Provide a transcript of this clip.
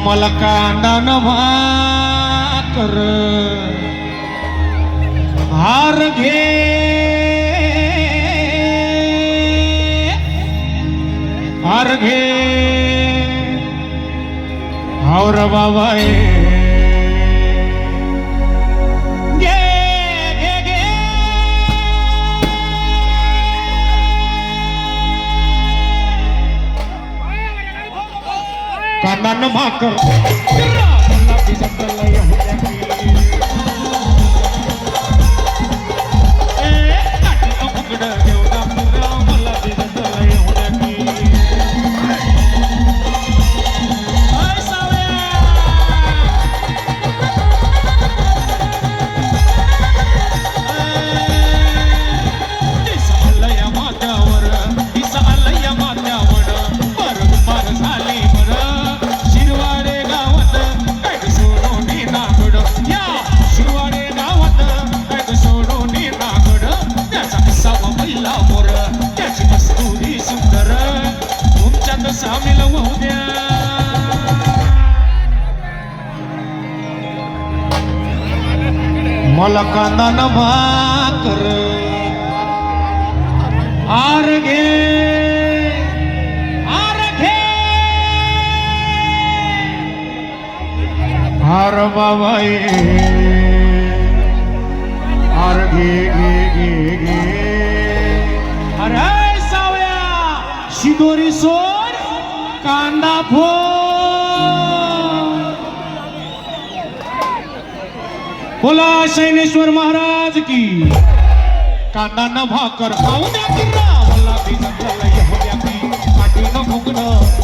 मला कांदा न भाकर. हार घे. हार घे. हार बाबा Kanan makan. Kanan makan. त्यात सामील होऊ द्या. मला कांदा नभा कर? आर घे. आर घे. आर बाबाई. आर घे घे घे. গান্দা ফুল बोला सैनेश्वर महाराज की कांदा न भाकर खाऊन या किंदा मला लय हो की काटी न घुंगणं